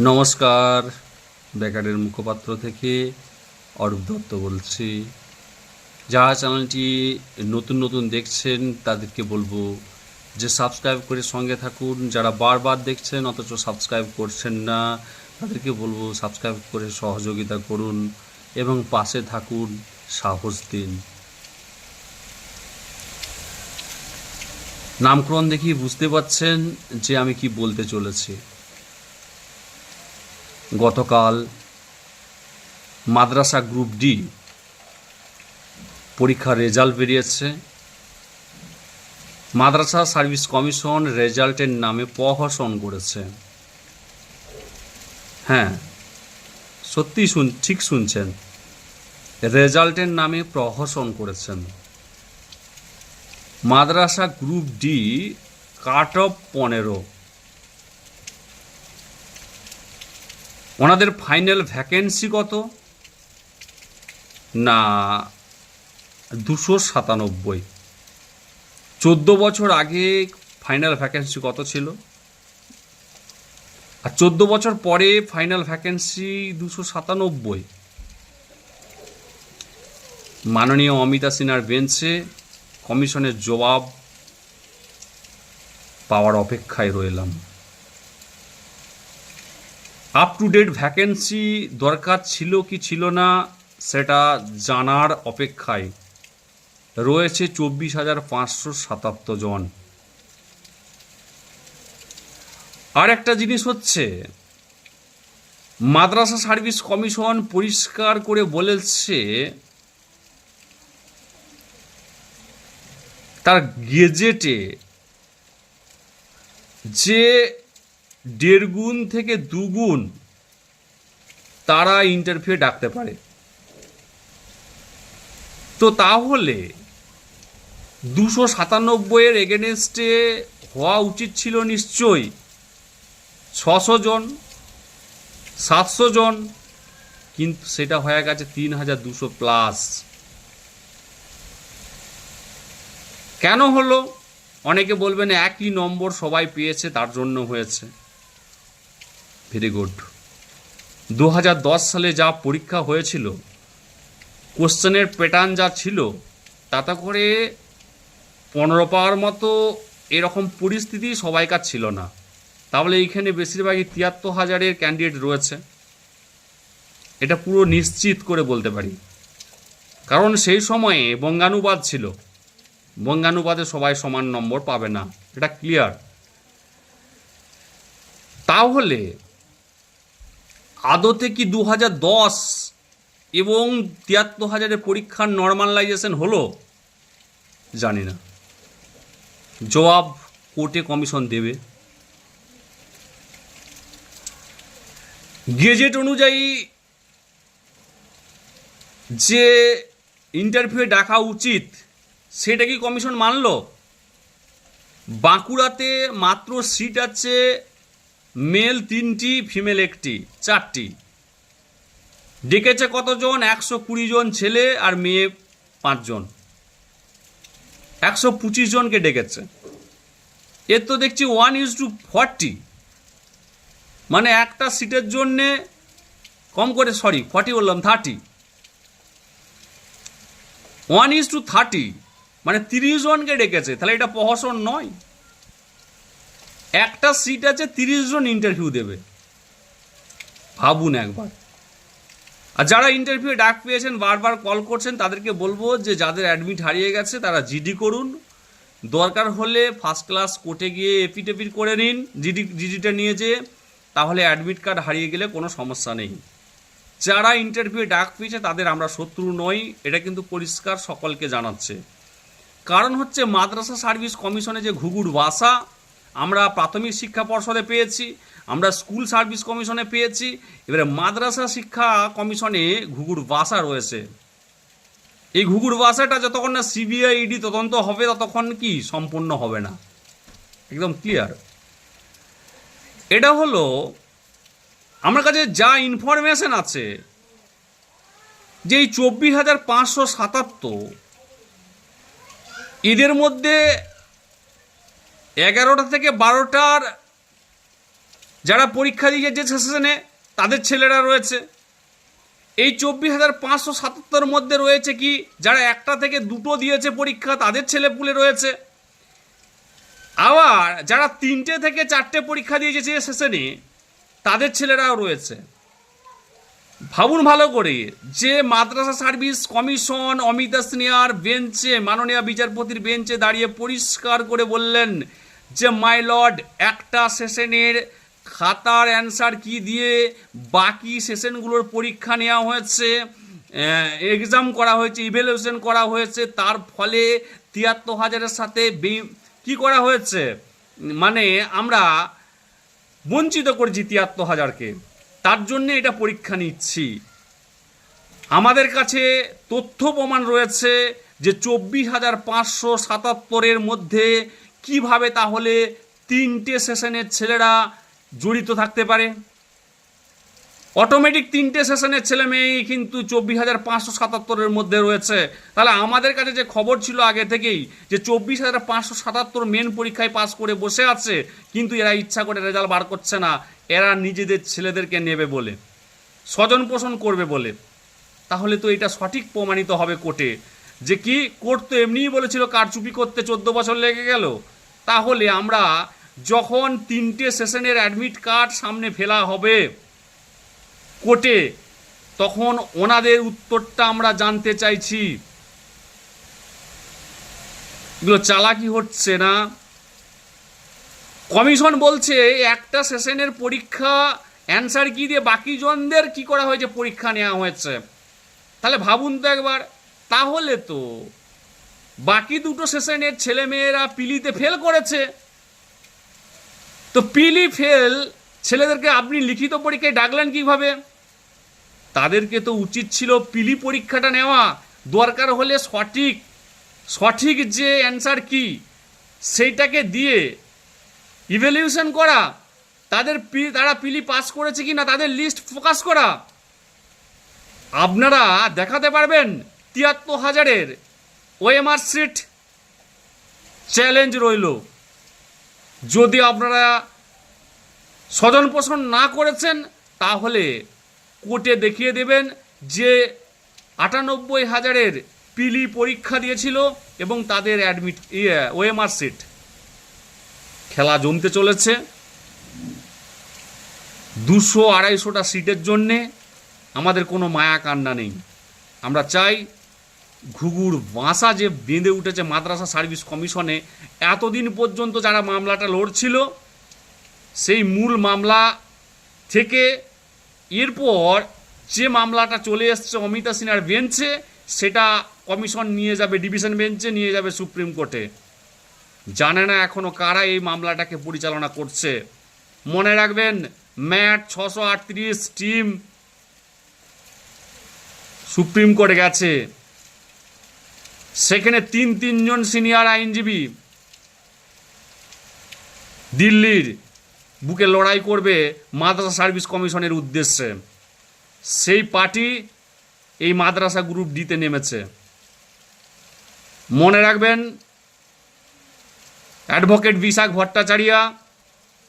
নমস্কার। বেকারের মুখপাত্র থেকে অরূপ দত্ত বলছি। যারা চ্যানেলটি নতুন নতুন দেখছেন, তাদেরকে বলব যে সাবস্ক্রাইব করে সঙ্গে থাকুন। যারা বারবার দেখছেন, অথচ সাবস্ক্রাইব করছেন না, তাদেরকে বলব সাবস্ক্রাইব করে সহযোগিতা করুন এবং পাশে থাকুন, সাহস দিন। নামকরণ দেখি বুঝতে পারছেন যে আমি কি বলতে চলেছি। গতকাল মাদ্রাসা গ্রুপ ডি পরীক্ষার রেজাল্ট বেরিয়েছে। মাদ্রাসা সার্ভিস কমিশন রেজাল্টের নামে প্রহসন করেছে। হ্যাঁ সত্যি শুন, ঠিক শুনছেন। রেজাল্টের নামে প্রহসন করেছেন। Madrasa group D cut off পনেরো। ওনাদের ফাইনাল ভ্যাকেন্সি কত? না, দুশো সাতানব্বই। চোদ্দ বছর আগে ফাইনাল ভ্যাকেন্সি কত ছিল? আর চোদ্দ বছর পরে ফাইনাল ভ্যাকেন্সি দুশো সাতানব্বই। মাননীয় অমিতা সিনহার বেঞ্চে কমিশনের জবাব পাওয়ার অপেক্ষায় রইলাম। আপ টু ডেট ভ্যাকেন্সি দরকার ছিল কি ছিল না, সেটা জানার অপেক্ষায় রয়েছে চব্বিশ হাজার পাঁচশো সাতাত্তর জন। আর একটা জিনিস হচ্ছে, মাদ্রাসা সার্ভিস কমিশন পরিষ্কার করে বলেছে, তার গেজেটে যে দেড় গুণ থেকে দুগুণ তারা ইন্টারভিউ ডাকতে পারে। তো তাহলে দুশো সাতানব্বইয়ের এগেনেস্টে হওয়া উচিত ছিল নিশ্চয়ই। ছশো জন, সাতশো জন, কিন্তু সেটা হয়ে গেছে তিন হাজার দুশো প্লাস কেন হলো? অনেকে বলবেন একই নম্বর সবাই পেয়েছে, তার জন্য হয়েছে। Very good. দু হাজার দশ সালে যা পরীক্ষা হয়েছিল, কোশ্চেনের প্যাটার্ন যা ছিল, তাতে করে পনেরো পাওয়ার মতো এরকম পরিস্থিতি সবাইকার ছিল না। তাহলে এইখানে বেশিরভাগই তিয়াত্তর হাজারের ক্যান্ডিডেট রয়েছে। এটা পুরো নিশ্চিত করে বলতে পারি। কারণ সেই সময়ে বঙ্গানুবাদ ছিল। বঙ্গানুবাদে সবাই সমান নম্বর পাবে না। এটা ক্লিয়ার তাহলে আদতে কি দু দশ এবং তিয়াত্তর হাজারের পরীক্ষার নর্মালাইজেশন হলো? জানি না। জবাব কোর্টে কমিশন দেবে। গেজেট অনুযায়ী যে ইন্টারভিউ ডাকা উচিত, সেটা কি কমিশন মানল? বাঁকুড়াতে মাত্র সিট আছে মেল তিনটি, ফিমেল একটি, চারটি। ডেকেছে কতজন? একশো কুড়ি জন ছেলে আর মেয়ে পাঁচজন একশো পঁচিশ জনকে ডেকেছে। এর তো দেখছি ওয়ান ইজ টু ফর্টি মানে একটা সিটের জন্যে কম করে সরি ফর্টি বললাম thirty one is to thirty মানে তিরিশ জনকে ডেকেছে। তাহলে এটা প্রহসন নয়। একটা সিট আছে তিরিশ জন ইন্টারভিউ দেবে। ভাবুন একবার। আর যারা ইন্টারভিউ ডাক পেয়েছেন, বারবার কল করছেন, তাদেরকে বলব যে যাদের অ্যাডমিট হারিয়ে গেছে, তারা জিডি করুন। দরকার হলে ফার্স্ট ক্লাস কোর্টে গিয়ে এপিটেপিট করে নিন জিডি জিডিটা নিয়ে যেয়ে, তাহলে অ্যাডমিট কার্ড হারিয়ে গেলে কোনো সমস্যা নেই। যারা ইন্টারভিউ ডাক পেয়েছে, তাদের আমরা শত্রু নই, এটা কিন্তু পরিষ্কার সকলকে জানাচ্ছে। কারণ হচ্ছে মাদ্রাসা সার্ভিস কমিশনে যে ঘুঘুর ভাষা আমরা প্রাথমিক শিক্ষা পর্ষদে পেয়েছি, আমরা স্কুল সার্ভিস কমিশনে পেয়েছি, এবারে মাদ্রাসা শিক্ষা কমিশনে ঘুঘুর ভাষা রয়েছে। এই ঘুঘুর ভাষাটা যতক্ষণ না সিবিআই, ইডি তদন্ত হবে, ততক্ষণ কি সম্পূর্ণ হবে না। একদম ক্লিয়ার এটা হলো, আমার কাছে যা ইনফরমেশন আছে, যে এই চব্বিশ হাজার পাঁচশো সাতাত্তর, এদের মধ্যে এগারোটা থেকে বারোটার যারা পরীক্ষা দিয়ে যে সেশনে তাদের ছেলেরা রয়েছে। এই চব্বিশ হাজার পাঁচশো সাতাত্তর মধ্যে রয়েছে কি, যারা একটা থেকে দুটো দিয়েছে পরীক্ষা, তাদের ছেলেপুলে রয়েছে। আবার যারা তিনটে থেকে চারটে পরীক্ষা দিয়ে যে সেশনে তাদের ছেলেরাও রয়েছে। ভাবুন ভালো করে, যে Madrasa service commission, Amita senior, বেঞ্চে, মাননীয় বিচারপতির বেঞ্চে দাঁড়িয়ে পরিষ্কার করে বললেন যে, মাই লর্ড, একটা সেশনের খাতার অ্যান্সার কি দিয়ে বাকি সেশনগুলোর পরীক্ষা নেওয়া হয়েছে? এক্সাম করা হয়েছে ইভ্যালুয়েশন করা হয়েছে, তার ফলে তিয়াত্তর হাজারের সাথে কি করা হয়েছে? মানে আমরা বঞ্চিত করেছি তিয়াত্তর হাজারকে। তার জন্য এটা পরীক্ষা নিচ্ছি। আমাদের কাছে তথ্য প্রমাণ রয়েছে যে, চব্বিশ হাজার পাঁচশো সাতাত্তরের মধ্যে কীভাবে তাহলে তিনটে সেশনের ছেলেরা জড়িত থাকতে পারে? অটোমেটিক তিনটে সেশনের ছেলে মেয়েই কিন্তু চব্বিশ হাজার পাঁচশো সাতাত্তরের মধ্যে রয়েছে। তাহলে আমাদের কাছে যে খবর ছিল আগে থেকেই যে চব্বিশ হাজার পাঁচশো সাতাত্তর মেন পরীক্ষায় পাস করে বসে আছে, কিন্তু এরা ইচ্ছা করে রেজাল্ট বার করছে না। এরা নিজেদের ছেলেদেরকে নেবে বলে, স্বজন পোষণ করবে বলে। তাহলে তো এটা সঠিক প্রমাণিত হবে কোর্টে। যে কি কোর্ট তো এমনিই বলেছিল কারচুপি করতে চোদ্দ বছর লেগে গেল। তাহলে আমরা যখন তিনটে সেশনের অ্যাডমিট কার্ড সামনে ফেলা হবে কোর্টে, তখন ওনাদের উত্তরটা আমরা জানতে চাইছি। এগুলো চালাকি হচ্ছে না। কমিশন বলছে একটা সেশনের পরীক্ষা অ্যান্সার কি দিয়ে বাকি জনদের কি করা হয়েছে? পরীক্ষা নেওয়া হয়েছে। তাহলে ভাবুন তো একবার। তাহলে তো বাকি দুটো সেশনের ছেলেমেয়েরা পিলিতে ফেল করেছে। তো পিলি ফেল ছেলেদেরকে আপনি লিখিত পরীক্ষায় ডাকলেন কীভাবে? তাদেরকে তো উচিত ছিল পিলি পরীক্ষাটা নেওয়া। দরকার হলে সঠিক সঠিক যে অ্যান্সার কি, সেইটাকে দিয়ে ইভ্যালুয়েশন করা। তাদের তারা পিলি পাস করেছে কি না তাদের লিস্ট ফোকাস করা। আপনারা দেখাতে পারবেন তিয়াত্তর হাজারের ওএমআর সিট চ্যালেঞ্জ রইল। যদি আপনারা স্বজন পোষণ না করেছেন, তাহলে কোর্টে দেখিয়ে দেবেন যে আটানব্বই হাজারের পিলি পরীক্ষা দিয়েছিল এবং তাদের অ্যাডমিট ইয়ে ওএমআর সিট খেলা জমতে চলেছে। দুশো আড়াইশোটা সিটের জন্যে আমাদের কোনো মায়া কান্না নেই। আমরা চাই ঘুঘুর বাসা যে বেঁধে উঠেছে মাদ্রাসা সার্ভিস কমিশনে, এতদিন পর্যন্ত যারা মামলাটা লড়ছিল, সেই মূল মামলা থেকে এরপর যে মামলাটা চলে এসছে অমিতা সিনহার বেঞ্চে, সেটা কমিশন নিয়ে যাবে, ডিভিশন বেঞ্চে নিয়ে যাবে সুপ্রিম কোর্টে। জানে না এখনও কারা এই মামলাটাকে পরিচালনা করছে। মনে রাখবেন, ম্যাট ছশো আটত্রিশ টিম সুপ্রিম কোর্টে গেছে। সেখানে তিন তিনজন সিনিয়র আইনজীবী দিল্লির বুকে লড়াই করবে মাদ্রাসা সার্ভিস কমিশনের উদ্দেশ্যে। সেই পার্টি এই মাদ্রাসা গ্রুপ ডিতে নেমেছে। মনে রাখবেন, অ্যাডভোকেট বিশাখ ভট্টাচার্যা,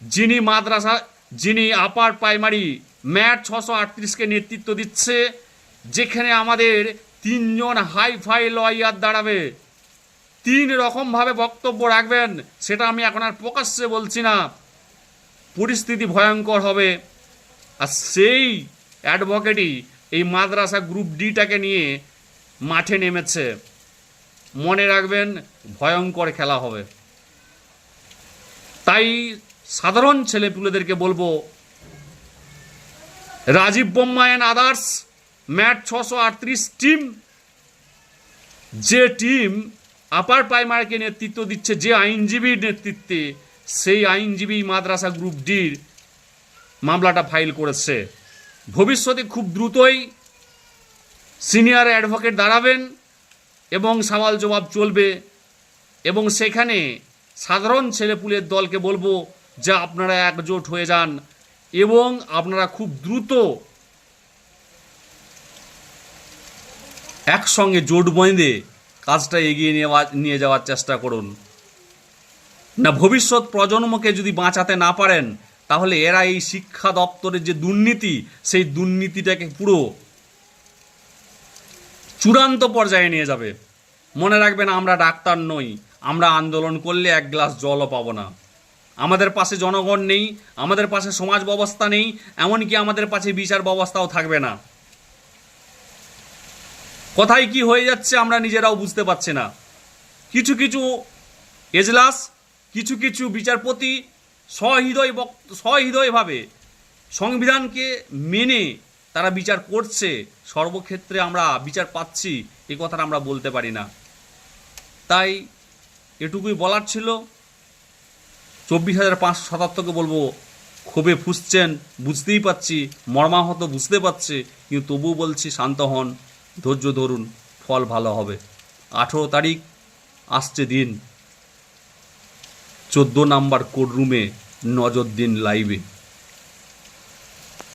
যিনি মাদ্রাসা, যিনি আপার প্রাইমারি ম্যাট ছশো আটত্রিশকে নেতৃত্ব দিচ্ছে, যেখানে আমাদের তিনজন হাই ফাই লয়ার দাঁড়াবে। তিন রকমভাবে বক্তব্য রাখবেন, সেটা আমি এখন আর প্রকাশ্যে বলছি না। পরিস্থিতি ভয়ঙ্কর হবে। আর সেই অ্যাডভোকেটই এই মাদ্রাসা গ্রুপ ডিটাকে নিয়ে মাঠে নেমেছে। মনে রাখবেন, ভয়ঙ্কর খেলা হবে। তাই সাধারণ ছেলেপুলেদেরকে বলব, রাজীব বোম্মায়ন আদার্স ম্যাট ছশো আটত্রিশ টিম, যে টিম আপার প্রাইমারিকে নেতৃত্ব দিচ্ছে, যে আইনজীবীর নেতৃত্বে সেই আইনজীবী মাদ্রাসা গ্রুপ ডির মামলাটা ফাইল করেছে। ভবিষ্যতে খুব দ্রুতই সিনিয়র অ্যাডভোকেট দাঁড়াবেন এবং সওয়াল জবাব চলবে এবং সেখানে সাধারণ ছেলেপুলের দলকে বলব যে আপনারা একজোট হয়ে যান এবং আপনারা খুব দ্রুত একসঙ্গে জোট বেঁধে কাজটা এগিয়ে নেওয়া নিয়ে যাওয়ার চেষ্টা করুন। না, ভবিষ্যৎ প্রজন্মকে যদি বাঁচাতে না পারেন, তাহলে এরা এই শিক্ষা দপ্তরের যে দুর্নীতি, সেই দুর্নীতিটাকে পুরো চূড়ান্ত পর্যায়ে নিয়ে যাবে। মনে রাখবেন, আমরা ডাক্তার নই। আমরা আন্দোলন করলে এক গ্লাস জলও পাবো না। আমাদের পাশে জনগণ নেই, আমাদের পাশে সমাজ ব্যবস্থা নেই, এমনকি আমাদের পাশে বিচার ব্যবস্থাও থাকবে না। কোথায় কি হয়ে যাচ্ছে আমরা নিজেরাও বুঝতে পারছি না। কিছু কিছু এজলাস, কিছু কিছু বিচারপতি সহৃদয় বক্ত সহৃদয়ভাবে সংবিধানকে মেনে তারা বিচার করছে। সর্বক্ষেত্রে আমরা বিচার পাচ্ছি, এ কথাটা আমরা বলতে পারি না। তাই এটুকুই বলার ছিল। চব্বিশ হাজার পাঁচশো সাতাত্তরকে বলব, ক্ষোভে ফুসছেন, বুঝতেই পাচ্ছি মর্মাহত বুঝতে পারছে, কিন্তু তবুও বলছি শান্ত হন। ধৈর্য ধরুন, ফল ভালো হবে। আঠেরো তারিখ, আসছে দিন। চোদ্দ নাম্বার রুমে নজর দিন লাইভে